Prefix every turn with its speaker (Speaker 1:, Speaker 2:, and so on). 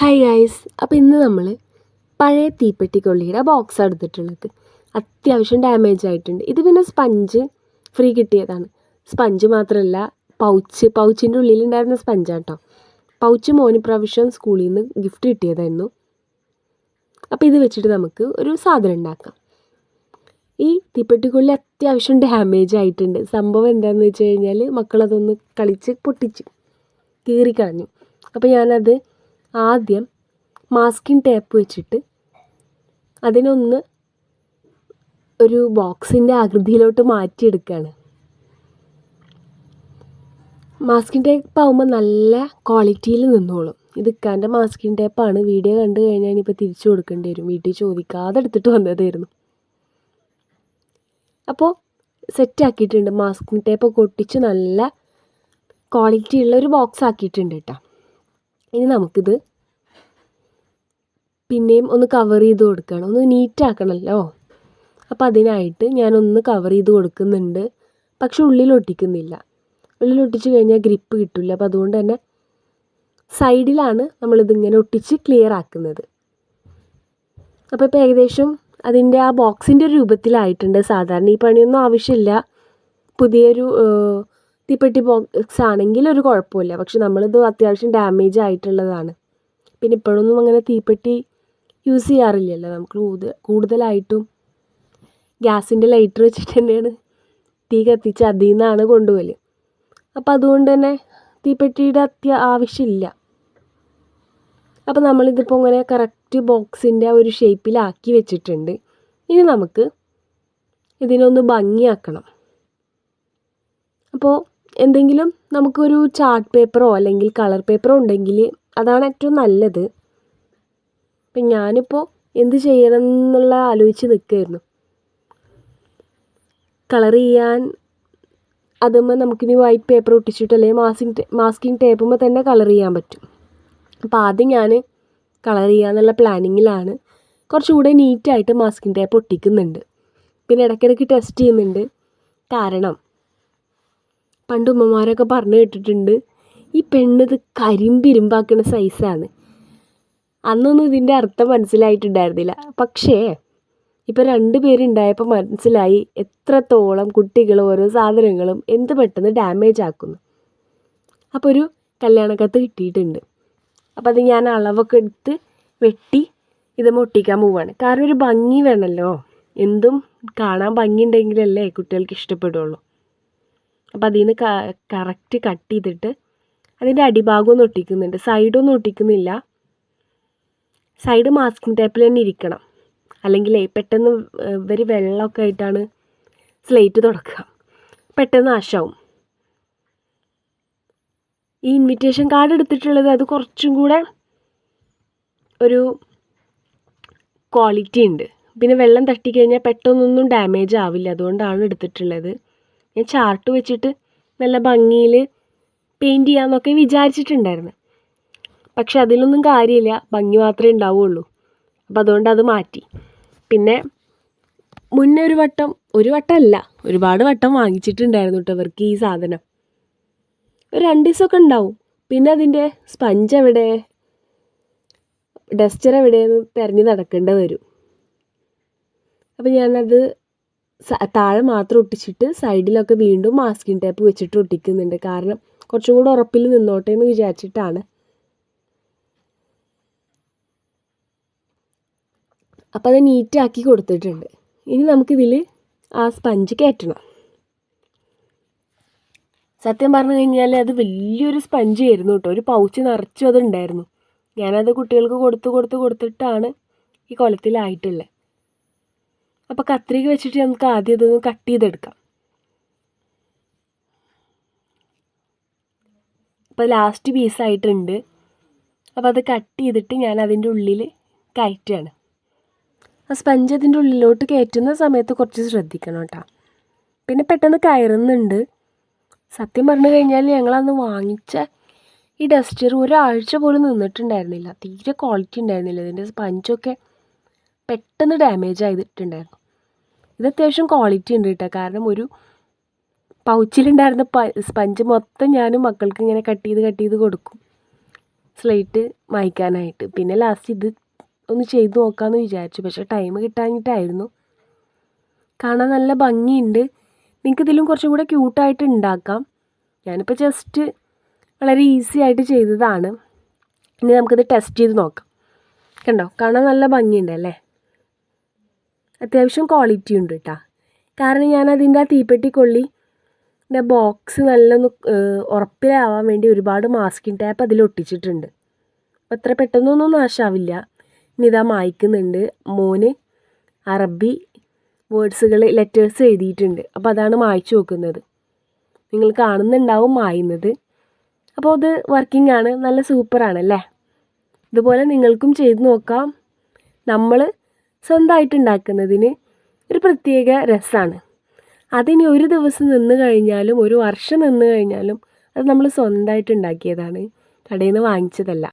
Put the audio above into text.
Speaker 1: Hi guys അപ്പോൾ ഇന്ന് നമ്മൾ പഴയ തീപ്പെട്ടിക്കൊള്ളിയുടെ ബോക്സ് എടുത്തിട്ടുള്ളത്. അത്യാവശ്യം ഡാമേജ് ആയിട്ടുണ്ട്. ഇത് പിന്നെ സ്പഞ്ച് ഫ്രീ കിട്ടിയതാണ്. സ്പഞ്ച് മാത്രമല്ല പൗച്ച് പൗച്ചിന്റെ ഉള്ളിലുണ്ടായിരുന്ന സ്പഞ്ചാണ് കേട്ടോ പൗച്ച് മോന് പ്രാവശ്യം സ്കൂളിൽ നിന്ന് ഗിഫ്റ്റ് കിട്ടിയതായിരുന്നു. അപ്പോൾ ഇത് വെച്ചിട്ട് നമുക്ക് ഒരു സാധനം ഉണ്ടാക്കാം. ഈ തീപ്പെട്ടിക്കൊള്ളി അത്യാവശ്യം ഡാമേജ് ആയിട്ടുണ്ട്. സംഭവം എന്താണെന്ന് വെച്ച് കഴിഞ്ഞാൽ മക്കളതൊന്ന് കളിച്ച് പൊട്ടിച്ച് കീറിക്കളഞ്ഞു. അപ്പോൾ ഞാനത് ആദ്യം മാസ്കിംഗ് ടേപ്പ് വെച്ചിട്ട് അതിനൊന്ന് ഒരു ബോക്സിന്റെ ആകൃതിയിലോട്ട് മാറ്റിയെടുക്കുകയാണ് മാസ്കിംഗ് ടേപ്പ് ആകുമ്പോൾ നല്ല ക്വാളിറ്റിയിൽ നിന്നോളും. ഇത് ഇക്കാന്റെ മാസ്കിങ് ടേപ്പാണ് വീഡിയോ കണ്ടു കഴിഞ്ഞാൽ ഇനിയിപ്പോൾ തിരിച്ചു കൊടുക്കേണ്ടി വരും. വീട്ടിൽ ചോദിക്കാതെ എടുത്തിട്ട് വന്നതായിരുന്നു. അപ്പോൾ സെറ്റ് ആക്കിയിട്ടുണ്ട്. മാസ്കിങ് ടേപ്പൊക്കെ ഒട്ടിച്ച് നല്ല ക്വാളിറ്റി ഉള്ള ഒരു ബോക്സ് ആക്കിയിട്ടുണ്ട് കേട്ടോ ഇനി നമുക്കിത് പിന്നെയും ഒന്ന് കവർ ചെയ്ത് കൊടുക്കണം. ഒന്ന് നീറ്റ് ആക്കണമല്ലോ അപ്പോൾ അതിനായിട്ട് ഞാനൊന്ന് കവർ ചെയ്ത് കൊടുക്കുന്നുണ്ട്. പക്ഷെ ഉള്ളിൽ ഒട്ടിച്ച് കഴിഞ്ഞാൽ ഗ്രിപ്പ് കിട്ടില്ല അപ്പോൾ അതുകൊണ്ട് തന്നെ സൈഡിലാണ് നമ്മളിതിങ്ങനെ ഒട്ടിച്ച് ക്ലിയർ ആക്കുന്നത്. അപ്പോൾ ഇപ്പോൾ ഏകദേശം അതിന്റെ ആ ബോക്സിന്റെ ഒരു രൂപത്തിലായിട്ടുണ്ട്. സാധാരണ ഈ പണിയൊന്നും ആവശ്യമില്ല. പുതിയൊരു തീപ്പെട്ടി ബോക്സ് ആണെങ്കിൽ ഒരു കുഴപ്പമില്ല. പക്ഷെ നമ്മളിത് അത്യാവശ്യം ഡാമേജ് ആയിട്ടുള്ളതാണ്. പിന്നെ ഇപ്പോഴൊന്നും അങ്ങനെ തീപ്പെട്ടി യൂസ് ചെയ്യാറില്ലല്ലോ നമുക്ക് കൂടുതൽ കൂടുതലായിട്ടും ഗ്യാസിന്റെ ലൈറ്റർ വെച്ചിട്ട് തന്നെയാണ് തീ കത്തിച്ച് അതിൽ നിന്നാണ് കൊണ്ടുപോകൽ അപ്പോൾ അതുകൊണ്ട് തന്നെ തീപ്പെട്ടിയുടെ അത്യ ആവശ്യമില്ല. അപ്പോൾ നമ്മളിതിപ്പോൾ ഇങ്ങനെ കറക്റ്റ് ബോക്സിന്റെ ഒരു ഷേപ്പിലാക്കി വെച്ചിട്ടുണ്ട്. ഇനി നമുക്ക് ഇതിനൊന്ന് ഭംഗിയാക്കണം. അപ്പോൾ എന്തെങ്കിലും നമുക്കൊരു ചാർട്ട് പേപ്പറോ അല്ലെങ്കിൽ കളർ പേപ്പറോ ഉണ്ടെങ്കിൽ അതാണ് ഏറ്റവും നല്ലത്. അപ്പം ഞാനിപ്പോൾ എന്ത് ചെയ്യണം എന്നുള്ള ആലോചിച്ച് നിൽക്കുകയായിരുന്നു കളർ ചെയ്യാൻ അതുമ്പോൾ നമുക്കിനി വൈറ്റ് പേപ്പർ ഒട്ടിച്ചിട്ട് അല്ലെങ്കിൽ മാസ്കിങ് മാസ്കിങ് ടേപ്പുമ്പോൾ തന്നെ കളർ ചെയ്യാൻ പറ്റും. അപ്പോൾ ആദ്യം ഞാൻ കളർ ചെയ്യാന്നുള്ള പ്ലാനിങ്ങിലാണ് കുറച്ചുകൂടെ നീറ്റായിട്ട് മാസ്കിങ് ടേപ്പ് ഒട്ടിക്കുന്നുണ്ട്. പിന്നെ ഇടയ്ക്കിടയ്ക്ക് ടെസ്റ്റ് ചെയ്യുന്നുണ്ട്. കാരണം പണ്ട് ഉമ്മമാരൊക്കെ പറഞ്ഞു കേട്ടിട്ടുണ്ട് ഈ പെണ്ണിത് കരിമ്പിരുമ്പാക്കുന്ന സൈസാണ് അന്നൊന്നും ഇതിന്റെ അർത്ഥം മനസ്സിലായിട്ടുണ്ടായിരുന്നില്ല. പക്ഷേ ഇപ്പോൾ രണ്ട് പേരുണ്ടായപ്പോൾ മനസ്സിലായി എത്രത്തോളം കുട്ടികൾ ഓരോ സാധനങ്ങളും എന്ത് പെട്ടെന്ന് ഡാമേജ് ആക്കുന്നു. അപ്പോൾ ഒരു കല്യാണക്കത്ത് കിട്ടിയിട്ടുണ്ട്. അപ്പോൾ അത് ഞാൻ അളവൊക്കെ എടുത്ത് വെട്ടി ഇത് മൊട്ടിക്കാൻ പോവുകയാണ് കാരണം ഒരു ഭംഗി വേണമല്ലോ എന്തും കാണാൻ ഭംഗി ഉണ്ടെങ്കിലല്ലേ കുട്ടികൾക്ക് ഇഷ്ടപ്പെടുള്ളൂ. അപ്പോൾ അതിൽ നിന്ന് കറക്റ്റ് കട്ട് ചെയ്തിട്ട് അതിന്റെ അടിഭാഗം ഒന്ന് ഒട്ടിക്കുന്നുണ്ട്. സൈഡൊന്നും ഒട്ടിക്കുന്നില്ല. സൈഡ് മാസ്കിങ് ടേപ്പിൽ തന്നെ ഇരിക്കണം. അല്ലെങ്കിൽ പെട്ടെന്ന് ഇവർ വെള്ളമൊക്കെ ആയിട്ടാണ് സ്ലേറ്റ് തുടക്കുക. പെട്ടെന്ന് ആശാവും ഈ ഇൻവിറ്റേഷൻ കാർഡ് എടുത്തിട്ടുള്ളത് അത് കുറച്ചും കൂടെ ഒരു ക്വാളിറ്റി ഉണ്ട്. പിന്നെ വെള്ളം തട്ടിക്കഴിഞ്ഞാൽ പെട്ടെന്നൊന്നും ഡാമേജ് ആവില്ല. അതുകൊണ്ടാണ് എടുത്തിട്ടുള്ളത്. ഞാൻ ചാർട്ട് വെച്ചിട്ട് നല്ല ഭംഗിയിൽ പെയിന്റ് ചെയ്യാമെന്നൊക്കെ വിചാരിച്ചിട്ടുണ്ടായിരുന്നു. പക്ഷെ അതിലൊന്നും കാര്യമില്ല. ഭംഗി മാത്രമേ ഉണ്ടാവുള്ളൂ. അപ്പോൾ അതുകൊണ്ട് അത് മാറ്റി. പിന്നെ മുന്നേ ഒരു വട്ടം ഒരു വട്ടമല്ല ഒരുപാട് വട്ടം വാങ്ങിച്ചിട്ടുണ്ടായിരുന്നു കേട്ടോ ഇവർക്ക് ഈ സാധനം. ഒരു രണ്ട് ദിവസമൊക്കെ ഉണ്ടാവും. പിന്നെ അതിന്റെ സ്പഞ്ച് എവിടെ? ഡസ്റ്റർ എവിടെയെന്ന് തിരഞ്ഞ് നടക്കേണ്ടി വരും. അപ്പോൾ ഞാനത് താഴെ മാത്രം ഒട്ടിച്ചിട്ട് സൈഡിലൊക്കെ വീണ്ടും മാസ്കിൻ ടേപ്പ് വെച്ചിട്ട് ഒട്ടിക്കുന്നുണ്ട്. കാരണം കുറച്ചും കൂടെ ഉറപ്പിൽ നിന്നോട്ടെ എന്ന് വിചാരിച്ചിട്ടാണ്. അപ്പോൾ അത് നീറ്റാക്കി കൊടുത്തിട്ടുണ്ട്. ഇനി നമുക്കിതിൽ ആ സ്പഞ്ച് കയറ്റണം. സത്യം പറഞ്ഞു കഴിഞ്ഞാൽ അത് വലിയൊരു സ്പഞ്ച് ആയിരുന്നു കേട്ടോ. ഒരു പൗച്ച് നിറച്ചും അത് ഉണ്ടായിരുന്നു ഞാനത് കുട്ടികൾക്ക് കൊടുത്ത് കൊടുത്ത് കൊടുത്തിട്ടാണ് ഈ കുളത്തിലായിട്ടുള്ളത് അപ്പോൾ കത്രിക വെച്ചിട്ട് നമുക്ക് ആദ്യം ഇതൊന്ന് കട്ട് ചെയ്തെടുക്കാം. അപ്പോൾ ലാസ്റ്റ് പീസായിട്ടുണ്ട് അപ്പോൾ അത് കട്ട് ചെയ്തിട്ട് ഞാൻ അതിന്റെ ഉള്ളിൽ കയറ്റുകയാണ്. ആ സ്പഞ്ച് അതിന്റെ ഉള്ളിലോട്ട് കയറ്റുന്ന സമയത്ത് കുറച്ച് ശ്രദ്ധിക്കണം കേട്ടോ. പിന്നെ പെട്ടെന്ന് കയറുന്നുണ്ട്. സത്യം പറഞ്ഞു കഴിഞ്ഞാൽ ഞങ്ങളന്ന് വാങ്ങിച്ച ഈ ഡസ്റ്റർ ഒരാഴ്ച പോലും നിന്നിട്ടുണ്ടായിരുന്നില്ല. തീരെ ക്വാളിറ്റി ഉണ്ടായിരുന്നില്ല. ഇതിന്റെ സ്പഞ്ചൊക്കെ പെട്ടെന്ന് ഡാമേജ് ആയിട്ടുണ്ടായിരുന്നു ഇത് അത്യാവശ്യം ക്വാളിറ്റി ഉണ്ട് കേട്ടോ. കാരണം ഒരു പൗച്ചിലുണ്ടായിരുന്ന സ്പഞ്ച് മൊത്തം ഞാനും മക്കൾക്ക് ഇങ്ങനെ കട്ട് ചെയ്ത് കട്ട് ചെയ്ത് കൊടുക്കും. സ്ലേറ്റ് മായ്ക്കാനായിട്ട്. പിന്നെ ലാസ്റ്റ് ഇത് ഒന്ന് ചെയ്ത് നോക്കാമെന്ന് വിചാരിച്ചു. പക്ഷേ ടൈം കിട്ടാഞ്ഞിട്ടായിരുന്നു. കാണാൻ നല്ല ഭംഗിയുണ്ട്. നിങ്ങൾക്ക് ഇതിലും കുറച്ചും കൂടെ ക്യൂട്ടായിട്ട് ഉണ്ടാക്കാം. ഞാനിപ്പോൾ ജസ്റ്റ് വളരെ ഈസി ആയിട്ട് ചെയ്തതാണ്. ഇനി നമുക്കിത് ടെസ്റ്റ് ചെയ്ത് നോക്കാം. കണ്ടോ? കാണാൻ നല്ല ഭംഗിയുണ്ട് അല്ലേ? അത്യാവശ്യം ക്വാളിറ്റി ഉണ്ട് കേട്ടോ കാരണം ഞാൻ അതിന്റെ ആ തീപ്പെട്ടി കൊള്ളി എന്റെ ബോക്സ് നല്ലൊന്ന് ഉറപ്പിലാവാൻ വേണ്ടി ഒരുപാട് മാസ്കിൻ ടാപ്പ് അതിൽ ഒട്ടിച്ചിട്ടുണ്ട് അത്ര പെട്ടെന്നൊന്നും നാശാവില്ല. ഇനി ഇതാ മായ്ക്കുന്നുണ്ട്. മോന് അറബി വേർഡ്സുകൾ ലെറ്റേഴ്സ് എഴുതിയിട്ടുണ്ട്. അപ്പോൾ അതാണ് മായ്ച്ചു നോക്കുന്നത് നിങ്ങൾ കാണുന്നുണ്ടാവും മായുന്നത്. അപ്പോൾ അത് വർക്കിംഗ് ആണ്. നല്ല സൂപ്പറാണ് അല്ലേ? ഇതുപോലെ നിങ്ങൾക്കും ചെയ്ത് നോക്കാം. നമ്മൾ സ്വന്തമായിട്ട് ഉണ്ടാക്കുന്നതിന് ഒരു പ്രത്യേക രസമാണ് അതിനി ഒരു ദിവസം നിന്ന് കഴിഞ്ഞാലും ഒരു വർഷം നിന്ന് കഴിഞ്ഞാലും അത് നമ്മൾ സ്വന്തമായിട്ട് ഉണ്ടാക്കിയതാണ്. കടയിൽ നിന്ന് വാങ്ങിച്ചതല്ല.